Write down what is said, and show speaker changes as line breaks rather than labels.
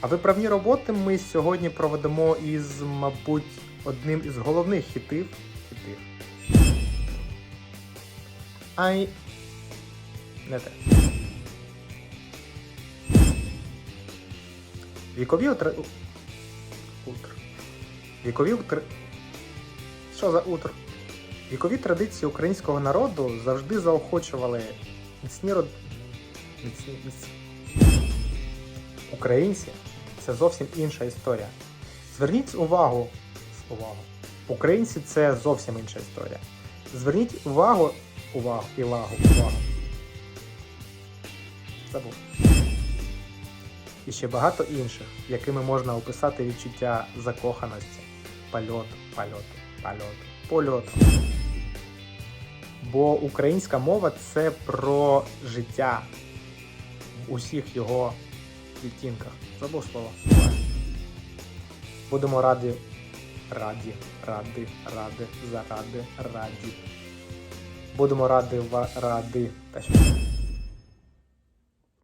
А виправні роботи ми сьогодні проведемо із, мабуть, одним із головних хітів. хітів. Ай. Не те. Вікові утр... Утр. Вікові утр... Що за утр? Вікові традиції українського народу завжди заохочували міцні род... міцні... міцні... Українці це зовсім інша історія. Зверніть увагу. увагу. Українці це зовсім інша історія. Зверніть увагу. Увагу, увагу, увагу. Забув. І ще багато інших, якими можна описати відчуття закоханості, польоту, польоту, польоту, польоту. Бо українська мова це про життя в усіх його відтінках. Забув слово. Будемо раді, раді, ради, ради, заради, раді. Будемо ради, ради. Та що?